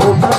Oh,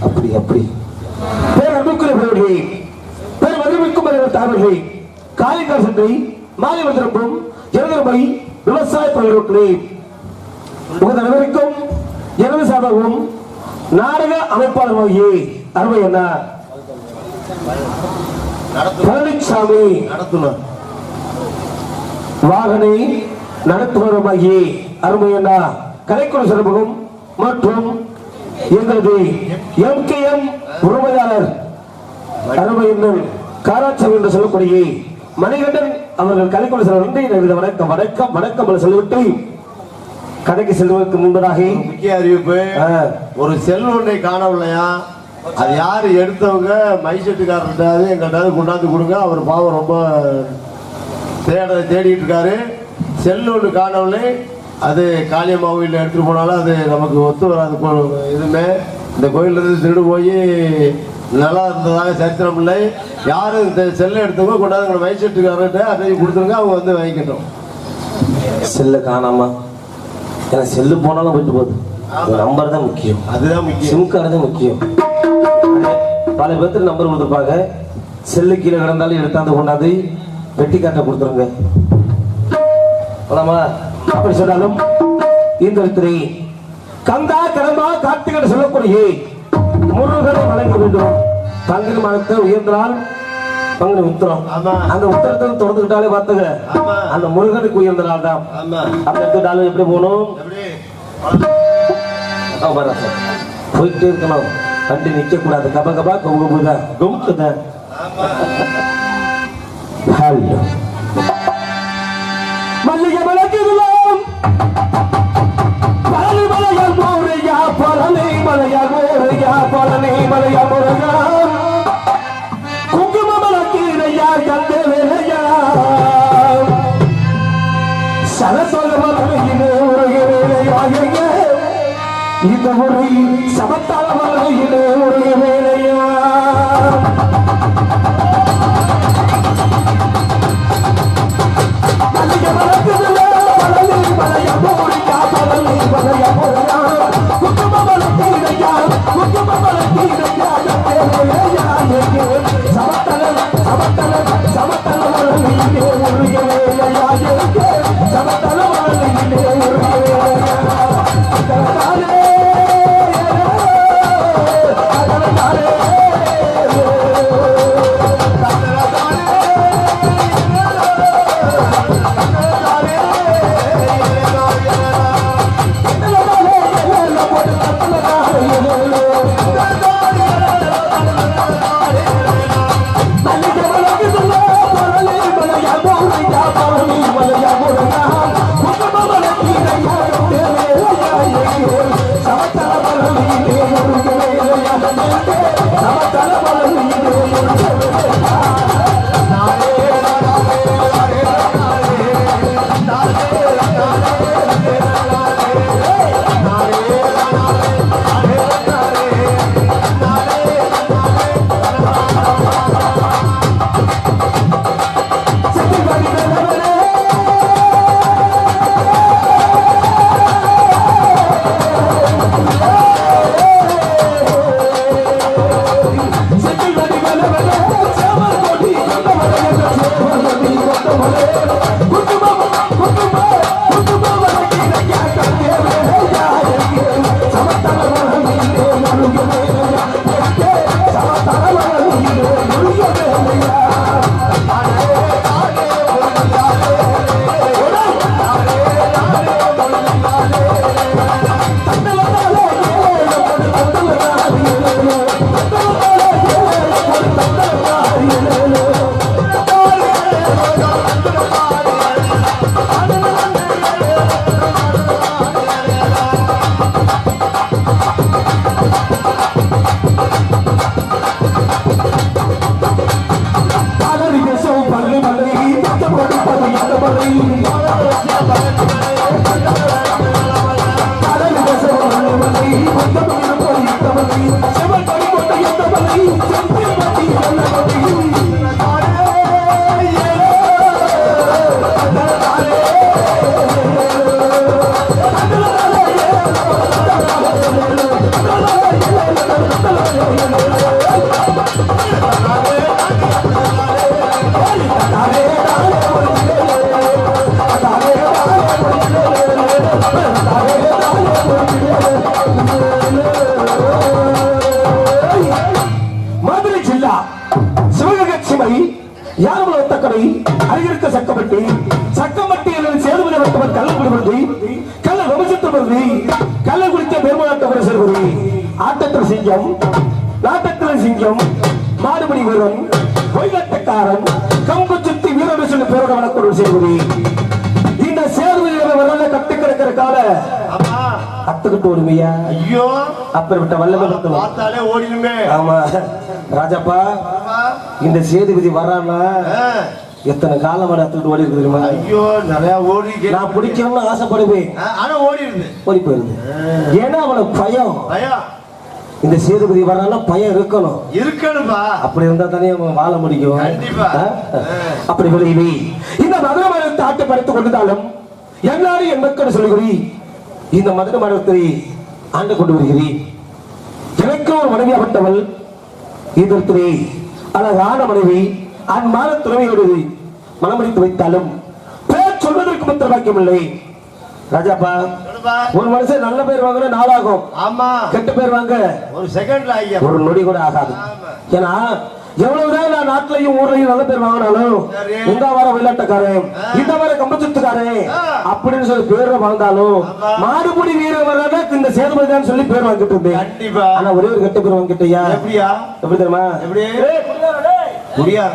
அப்படி அப்படி. பேரன்புக்குரியவர்களே பேர் மதிமிக்கும் தாவர்களே காலைக்கால் மாலை வந்திருக்கும் ஜனதரமை விவசாய பயிர்களே உங்கள் அனைவருக்கும் எனது சார்பாகவும் நாடக அமைப்பாளர் அருமை என்ன பழனிசாமி நடத்தணும் வாகனை நடத்துவருமாகிய அருமை அண்ணா கலைக்குழு சிறப்பகம் மற்றும் எங்களது எம் கே எம் உரிமையாளர் அருமை அண்ணன் காராட்சம் என்று சொல்லக்கூடிய மணிகண்டன் அவர்கள் கலைக்குழு சிறப்பு நன்றி வணக்கம் வணக்கம் வணக்கம் சொல்லிவிட்டு கடைக்கு செல்வதற்கு முன்பதாக முக்கிய அறிவிப்பு. ஒரு செல் ஒன்றை காணவில்லையா? அது யாரு எடுத்தவங்க? மைசெட்டுக்காரர்கிட்ட எங்கிட்ட கொண்டாந்து கொடுங்க. அவர் பாவம் ரொம்ப தேட தேடிட்டு இருக்காரு. செல் ஒன்று காணவில்லை. அது காளியம்மா கோயிலில் எடுத்துட்டு போனாலும் அது நமக்கு ஒத்து வராது இதுமே இந்த கோயிலிருந்து திருடு போய் நல்லா இருந்ததாக சரித்திரம் இல்லை. யாரும் இந்த செல்லை எடுத்தவங்க கொண்டாந்து மைசெட்டுக்காரர்கிட்ட அதை கொடுத்துருங்க அவங்க வந்து வாங்கிக்கட்டும். செல்ல காணாமா எனக்கு செல்லு போனாலும் போயிட்டு போகுது. நம்பர் தான் முக்கியம். அதுதான் முக்கியம். சிம் கார்டு தான் முக்கியம். பல பேர்த்துக்கு நம்பர் கொடுத்துருப்பாங்க. செல்லு கீழே கிடந்தாலும் எடுத்தாந்து கொண்டாந்து வெட்டி காட்ட கொடுத்துருங்க. போலாமா? அப்படி சொன்னாலும் இந்த கந்தா கடம்பா கார்த்திகை சொல்லக்கூடிய முருகனை வழங்க வேண்டும். பங்குனி மாதத்தை உயர்ந்தால் பங்குனி உத்தரம். அந்த உத்தரத்தை திறந்துக்கிட்டாலே பார்த்துங்க. அந்த முருகனுக்கு உயர்ந்த நாள் தான் அப்படி எடுத்துட்டாலும் எப்படி போகணும். போயிட்டே இருக்கணும். வண்டி நிக்க கூடாது கப கபா கபு கபுதா கும்குத மல்லிகை மலக்குதுலாம் இந்த சக்கமட்டியில் சேதுமணி வட்டவர் கள்ளக்குடி வருதி கள்ள வம்சத்தில் வருதி கள்ள குடித்த பெருமாட்டவர் செல்வதி ஆட்டத்தில் சிங்கம் நாட்டத்தில் சிங்கம் மாடுபடி வீரன் பொய்கட்டக்காரன் கம்பு சுத்தி வீரன் சொல்லி பேரோட வணக்கம் செய்வதி இந்த சேதுமணி வரல கட்டு கிடக்கிற கால. ஆமா. அத்துக்கிட்டு ஓடுமையா ஐயோ. அப்புறம் விட்ட வல்லமை பார்த்தாலே ஓடிடுமே. ஆமா. ராஜாப்பா. இந்த சேதுபதி வர்றான்னா ஆ. எத்தனை காலம் எடுத்துட்டு ஓடி இருக்கு தெரியுமா? ஐயோ நிறைய ஓடி நான் பிடிக்கணும்னு ஆசைப்படுவேன். ஆ, ஆனா ஓடிடுது ஓடி போயிருது ஏன்னா அவனுக்கு பயம். பயம். இந்த சேதுபதி வர்றான்னா பயம் இருக்கணும். இருக்கணும்பா அப்படி இருந்தா தானே அவன் வாழ முடியும்? அப்படி விளைவி. இந்த மதுரை மரத்தை ஆட்டை படைத்துக் கொண்டிருந்தாலும் எல்லாரும் என் மக்கள் சொல்லுகிறீ இந்த மதுரை மரத்தை ஆண்டு கொண்டு வருகிறீ. எனக்கு ஒரு மனைவியாகப்பட்டவள் இதற்கு அழகான மனைவி அன்பான துறவியோடு மனமடித்து வைத்தாலும் பேர் சொல்வதற்கு மத்திர பாக்கியம் இல்லை ராஜாப்பா. ஒரு மனுஷன் நல்ல பேர் வாங்கினா நாளாகும். ஆமா. கெட்ட பேர் வாங்க. ஒரு செகண்ட்ல ஐயா ஒரு நொடி கூட ஆகாது. ஏன்னா எவ்வளவுதான் நான் நாட்டிலையும் ஊர்லயும் நல்ல பேர் வாங்கினாலும். இந்த வார விளையாட்டுக்காரன் இந்த வார கம்பச்சுத்துக்காரன். அப்படின்னு சொல்லி பேர் வாழ்ந்தாலும். மாடுபுடி வீரர் வர்றதா இந்த சேதுபதி தான் சொல்லி பேர் வாங்கிட்டு இருந்தேன். கண்டிப்பா. ஆனா ஒரே ஒரு கெட்ட பேர் வாங்கிட்டயா? எப்படியா? எப்படி தெரியுமா? எப்படி? குடியா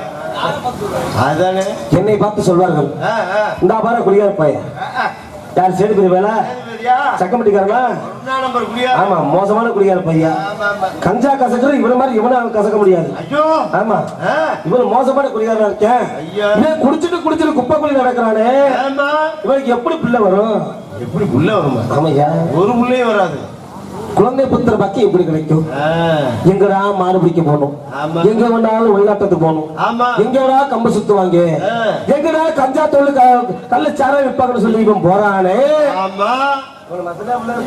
அதானே? என்னை பார்த்து சொல்வார்கள். இந்த பாரு குடியார பையன். யார் வேலை? சக்கம்பட்டிக்காரனா ஒண்ணா நம்பர் குடியா? ஆமா மோசமான பையன். ஆமா. கஞ்சா கசக்குற இவன மாதிரி இவனை கசக்க முடியாது. ஐயோ! ஆமா. இவன் மோசமான குடிகாரனா இருக்கேன். இவன் குடிச்சிட்டு குடிச்சிட்டு குப்பை குழி நடக்கிறானே இவனுக்கு எப்படி பிள்ளை வரும்? எப்படி புள்ள வருமா? ஆமையா ஒரு புள்ளையும் வராது. குழந்தை புத்திர பாக்கி எப்படி கிடைக்கும்? எங்கடா மாடு பிடிக்க போகணும். எங்க வேணாலும் ஒயிலாட்டத்துக்கு போகணும். எங்கடா கம்பு சுத்துவாங்க. எங்கடா கஞ்சா தோல் கள்ள சாரம் விற்பாங்கன்னு சொல்லி இவன் போறானே.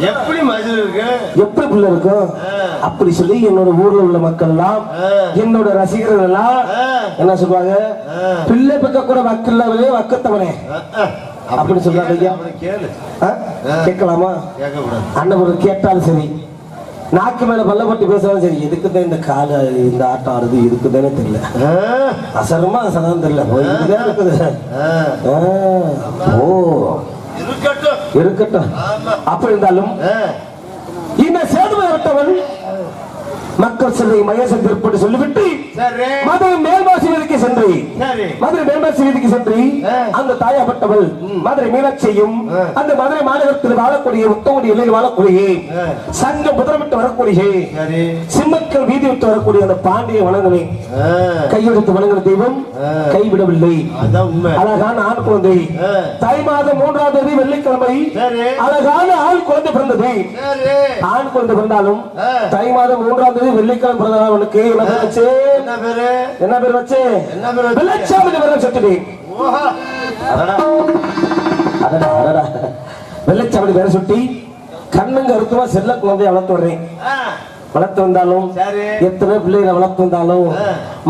எப்படி எப்படி பிள்ளை இருக்கும். அப்படி சொல்லி என்னோட ஊர்ல உள்ள மக்கள் எல்லாம். என்னோட ரசிகர்கள் எல்லாம். என்ன சொல்லுவாங்க. பிள்ளை பெக்க கூட வக்கில்லவனே வக்கத்தவனே ஆ, ஆ. அப்படி சொல்றாங்க ஐயா. கேட்கலாமா? அண்ணன் கேட்டாலும் சரி நாக்கு மேல பல்லப்பட்டு பேசுறாலும் சரி எதுக்கு தான் இந்த கால இந்த ஆட்டம் ஆடுது இதுக்கு தானே தெரியல அசரமா அசரம் தெரியல. இதுதான் இருக்குது. ஓ. இருக்கட்டும். இருக்கட்டும். அப்படி இருந்தாலும் மக்கள் செல்லை மகேசன் திருப்பட்டு சொல்லிவிட்டு மதுரை மேல்வாசி வீதிக்கு சென்று மதுரை மேல்வாசி வீதிக்கு சென்று. அந்த தாயாப்பட்டவள் மதுரை மீனாட்சியும். அந்த மதுரை மாநகரத்தில் வாழக்கூடிய உத்தமடி எல்லையில் வாழக்கூடிய. சங்கம் முதலமிட்டு வரக்கூடிய சிம்மக்கள் வீதி விட்டு வரக்கூடிய அந்த பாண்டிய வணங்கனை ஆ, கையெடுத்து வணங்குற தெய்வம். கைவிடவில்லை அழகான ஆண் குழந்தை. தை மாதம் மூன்றாம் தேதி வெள்ளிக்கிழமை அழகான ஆண் குழந்தை பிறந்தது ஆண் குழந்தை பிறந்தாலும். தை மாதம் மூன்றாம் தேதி வெள்ளிக்கிழமை பிறந்த என்ன பேர் வச்சு? என்ன பேரு? என்ன பேர் வச்சு? என்ன பேரு வச்சு? வெள்ளச்சாமி பேர். அடடா. அடடா அடடா. வெள்ளச்சாமி பேரை சுட்டி கண்ணுங்க அறுத்துமா செல்ல குழந்தைய வளர்த்து வர்றேன். வளர்த்து வந்தாலும் எத்தனை பிள்ளைகளை வளர்த்து வந்தாலும்.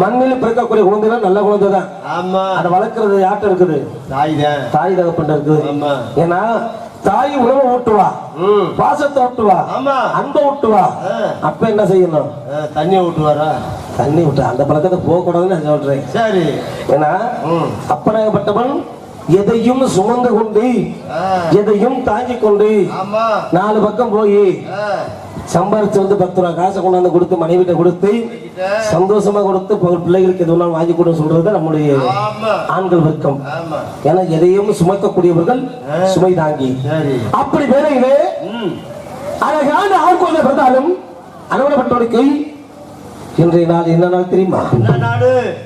மண்ணில் பிறக்கக்கூடிய குழந்தைகள் நல்ல குழந்தை தான் ஆமா. அதை வளர்க்கறது யார்கிட்ட இருக்குது? தாய்தான் தாய் தகப்பன் இருக்குது. ஆமா. ஏன்னா தாய் உணவை ஊட்டுவா. பாசத்தை ஊட்டுவா. ஆமா. அன்பை ஊட்டுவா. அப்ப என்ன செய்யணும்? ஆ, தண்ணியை ஊட்டுவாரா? தண்ணி விட்டு அந்த பழக்கத்தை போக கூடாதுன்னு சொல்றேன். சரி. ஏன்னா அப்பனாகப்பட்டவன் எதையும் சுமந்து கொண்டு எதையும் தாங்கிக் கொண்டு நாலு பக்கம் போய் சம்பாரிச்சு வந்து பத்து ரூபா காசை கொண்டாந்து கொடுத்து மனைவிட்ட கொடுத்து. சந்தோஷமா கொடுத்து பிள்ளைகளுக்கு எது வேணாலும் வாங்கி கொடுன்னு சொல்றது நம்முடைய ஆண்கள் வர்க்கம் ஏன்னா எதையும் சுமக்கக்கூடியவர்கள் சுமை தாங்கி. அப்படி வேலையிலே அழகான குழந்தை பிறந்தாலும் அலுவலப்பட்டவனுக்கு இன்றைய நாள் என்ன நாள் தெரியுமா?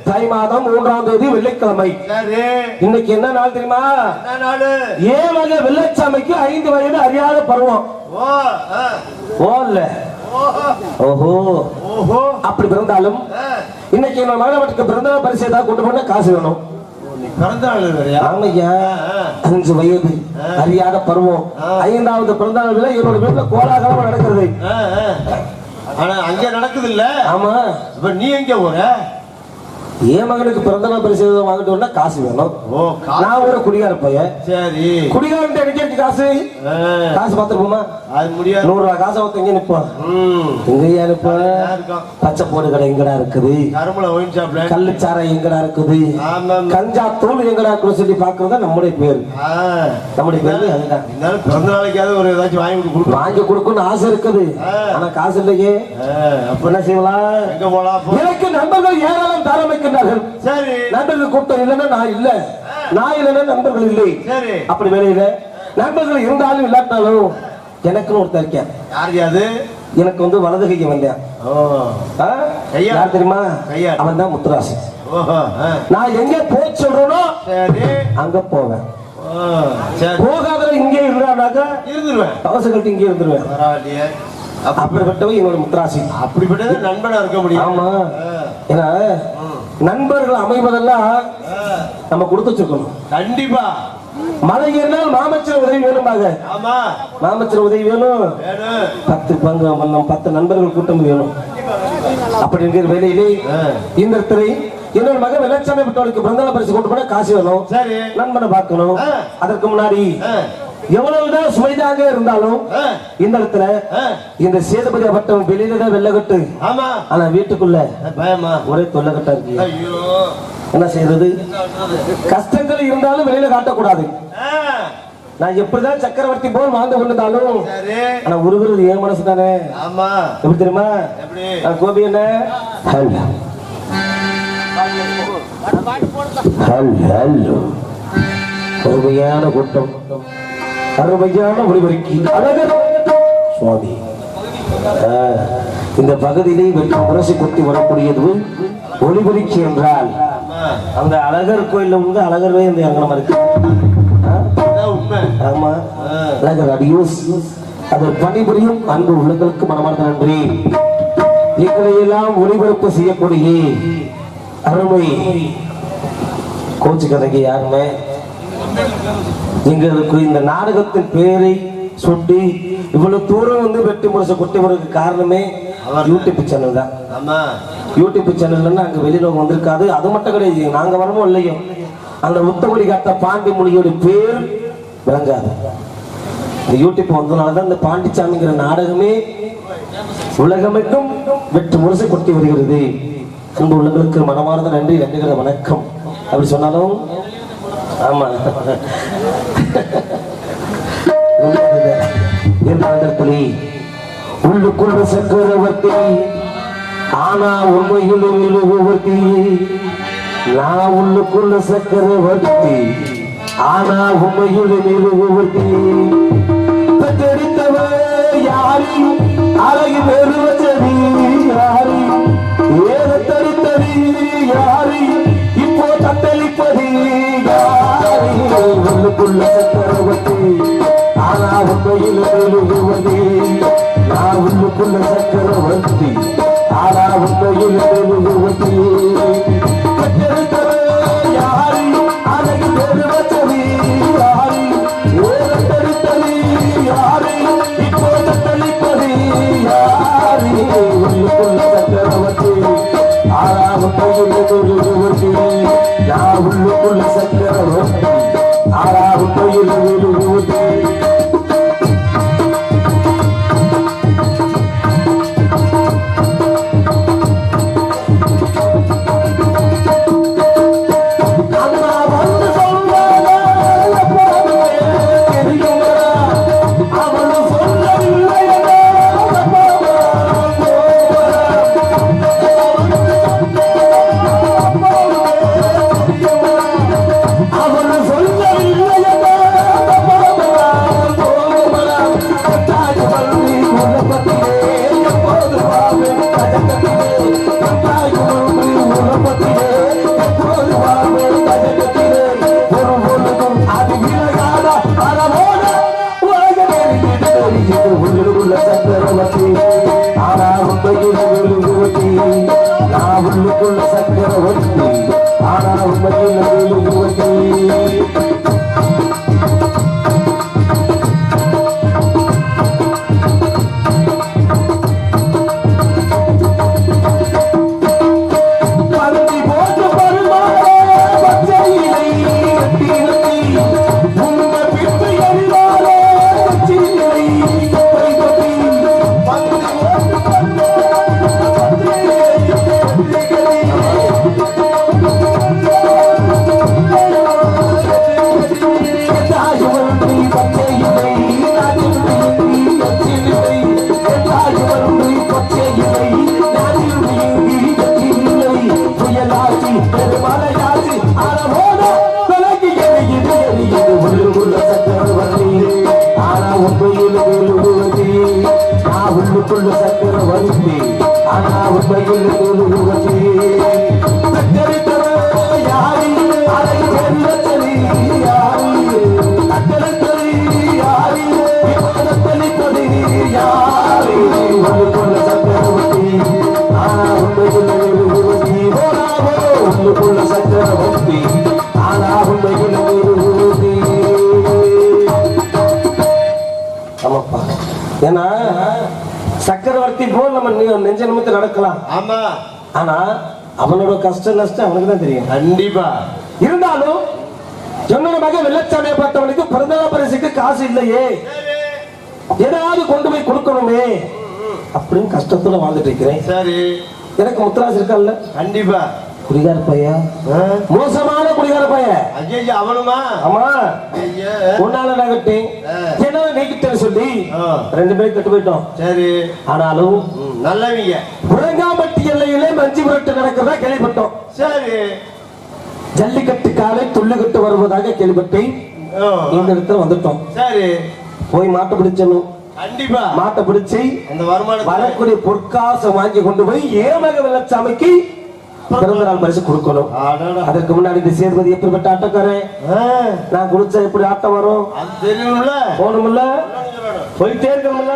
தை மாதம் மூன்றாம் தேதி வெள்ளிக்கிழமை. இன்னைக்கு என்ன நாள் தெரியுமா? வகை வெள்ளச்சாமிக்கு ஐந்து வயது அறியாத பருவம். ஓ இல்ல ஓஹோ. அப்படி பிறந்தாலும் இன்னைக்கு நம்ம மகனவட்டுக்கு பிறந்த பரிசு ஏதாவது கொண்டு போனா காசு வேணும். அஞ்சு வயது அறியாத பருவம். ஐந்தாவது பிறந்த என்னோட வீட்டுல கோலாகலமா நடக்கிறது. ஆனா அங்க நடக்குது இல்ல ஆமா. இப்ப நீ எங்க போற? என் மகனுக்கு பிறந்த நாள் பரிசு ஏதாவது வாங்கிட்டு வந்தா காசு வேணும். நான் ஒரு குடிகார பையன். சரி. குடிகாரன் எனக்கு காசு? காசு பார்த்துருப்போமா? அது முடியாது. நூறு ரூபாய் காசை ஒருத்தன் எங்க நிப்பான் ம். எங்கயா இருக்கும். பச்சை போடு கடை எங்கடா இருக்குது? கரும்புல ஒயின் ஷாப்ல கள்ளுச்சாரை எங்கடா இருக்குது? கஞ்சா தூள் எங்கடா இருக்குன்னு சொல்லி பாக்குறது தான் நம்முடைய பேர். நம்முடைய பேரு அதுதான். பிறந்த நாளைக்காவது ஒரு ஏதாச்சும் வாங்கி கொடுக்கணும். வாங்கி கொடுக்கணும்னு ஆசை இருக்குது. ஆனா காசு இல்லையே. அப்ப என்ன செய்யலாம்? எனக்கு நண்பர்கள் ஏராளம் தாரமைக்கின்றார்கள் சரி. நண்பர்கள் கூட்டம் இல்லைன்னா நான் இல்ல. நான் இல்லைன்னா நண்பர்கள் இல்லை. சரி. அப்படி வேலையில நண்பர்கள் இருந்தாலும் இல்லாட்டாலும் எனக்குன்னு ஒருத்தர் இருக்கேன் யார் அது? எனக்கு வந்து வலது கைக்கு வந்தேன். யார் தெரியுமா. அவன் தான் முத்துராசி. நான் எங்க போய் சொல்றேனோ அங்க போவேன். போகாதவன் இங்கே இருந்தானாக்கா இருந்துருவேன். அவசர கட்டி இங்கே இருந்துருவேன். அப்படிப்பட்டவன் என்னோட முத்துராசி. அப்படிப்பட்ட நண்பனா இருக்க முடியும். ஆமா. ஏன்னா நண்பர்கள் அமைவதெல்லாம். நம்ம கொடுத்து வச்சிருக்கணும். கண்டிப்பா. மழை ஏறினால் மாமச்சர் உதவி ஆமா. மாமச்சர் உதவி வேணும். வேணும். பத்து பங்கு நம்ம பத்து நண்பர்கள் கூட்டம் வேணும். அப்படி இருக்கிற வேலையிலே. இந்த இடத்துல என்னோட மகன் வெள்ளச்சாமி பெற்றோருக்கு பிறந்தநாள் பரிசு கொண்டு போனா காசு வேணும். சரி. நண்பனை பார்க்கணும். அதற்கு முன்னாடி. எவ்வளவுதான் சுமைதாக இருந்தாலும். இந்த இடத்துல. இந்த சேதுபதி பட்டம் வெளியில தான் வெள்ளக்கட்டு ஆமா. ஆனா வீட்டுக்குள்ள பயமா. ஒரே தொல்லக்கட்டா இருக்கு. என்ன செய்யறது கஷ்டங்கள் இருந்தாலும் வெளியில காட்டக்கூடாது. நான் எப்படிதான் சக்கரவர்த்தி போல் வாழ்ந்து கொண்டிருந்தாலும் ஆனா உருகுறது என் மனசு தானே. ஆமா. எப்படி தெரியுமா? நான் கோபி என்ன? ஹலோ. அருமையான கூட்டம். அருமையான ஒளிபெருக்கி. அழகர் சுவாமி இந்த பகுதியிலே வெற்றி முரசு கொட்டி வரக்கூடியது ஒளிபெருக்கி என்றால் அந்த அழகர் கோயில வந்து அழகர்வே இந்த அங்கனம் இருக்கு. ஆமா. அழகர் அடியூஸ் அதில் பணிபுரியும் அன்பு உள்ளங்களுக்கு மனமார்ந்த நன்றி. எங்களை எல்லாம் ஒளிபரப்பு செய்யக்கூடிய அருமை கோச்சு கதைக்கு யாருமே எங்களுக்கு இந்த நாடகத்தின் பேரை சொல்லி இவ்வளவு தூரம் வந்து வெட்டி முரசை கொட்டி வரதுக்கு காரணமே யூடியூப் சேனல் தான். யூடியூப் சேனல்ல அங்க வெளியில வந்திருக்காது. அது மட்டும் கிடையாது நாங்க வரமோ இல்லையோ. அந்த உத்தமொழி காத்த பாண்டி மொழியோட பேர் விளங்காது. இந்த யூடியூப் வந்ததுனாலதான் இந்த பாண்டிச்சாமிங்கிற நாடகமே உலகமெங்கும் வெற்றி முரசை கொட்டி வருகிறது. அன்பு உள்ளங்களுக்கு மனமார்ந்த நன்றி நன்றிகிற வணக்கம். அப்படி சொன்னாலும் ஆமா. புலி உள்ளுக்குள்ள சக்கரவர்த்தி ஆனா உண்மையில் விழுகுவர்த்தி நான் உள்ளுக்குள்ள சக்கரவர்த்தி ஆனா உண்மையில் விழுகுவர்த்தி பெற்றெடுத்தவ யாரி அழகி வச்சதி ஏற தடுத்ததி இப்போ உள்ளுக்குள்ள சக்கரவர்த்தி. ஆனா உண்மையில் விழுகுவதி நான் உள்ளுக்குள்ள சக்கரவர்த்தி. ஆனா உண்மையில் நான் உள்ளுக்குள்ள சக்கரவர்த்தி ஆனா உண்மையில் விழுகுவதி பருத்தி நம்ம நெஞ்ச நிமித்து நடக்கலாம். ஆமா. ஆனா அவனோட கஷ்ட நஷ்டம் அவனுக்கு தான் தெரியும். கண்டிப்பா. இருந்தாலும் சொன்ன மகன் வெள்ளச்சாமியை பார்த்தவனுக்கு பிறந்தநாள் பரிசுக்கு காசு இல்லையே. ஏதாவது கொண்டு போய் கொடுக்கணுமே. அப்படின்னு கஷ்டத்துல வாழ்ந்துட்டு இருக்கிறேன். சரி. எனக்கு முத்துராஜ் இருக்கான்ல கண்டிப்பா. குடிகார பையன் மோசமான குடிகார பையன் ஐயா அவனுமா? ஆமா. ஐயா உன்னால நகட்டி நீக்கிட்டேன்னு சொல்லி. ரெண்டு பேரும் கெட்டு போயிட்டோம். சரி. ஆனாலும் நல்லவங்க. உரங்காம்பட்டி எல்லையிலே மஞ்சு விரட்டு நடக்கிறதா கேள்விப்பட்டோம். சரி. ஜல்லிக்கட்டு காலை துள்ளுக்கட்டு வருவதாக கேள்விப்பட்டேன். இந்த இடத்துல வந்துட்டோம். சரி. போய் மாட்டை பிடிச்சணும் கண்டிப்பா. மாட்டை பிடிச்சி அந்த வருமானத்தை வரக்கூடிய பொற்காசம் வாங்கி கொண்டு போய் ஏமக வெள்ளச்சாமிக்கு பிறந்த நாள் பரிசு கொடுக்கணும். அதற்கு முன்னாடி இந்த சேர்மதி எப்படிப்பட்ட ஆட்டக்காரன் நான் குடிச்சா எப்படி ஆட்டம் வரும்? போகணும்ல? போயிட்டே இருக்கோம்ல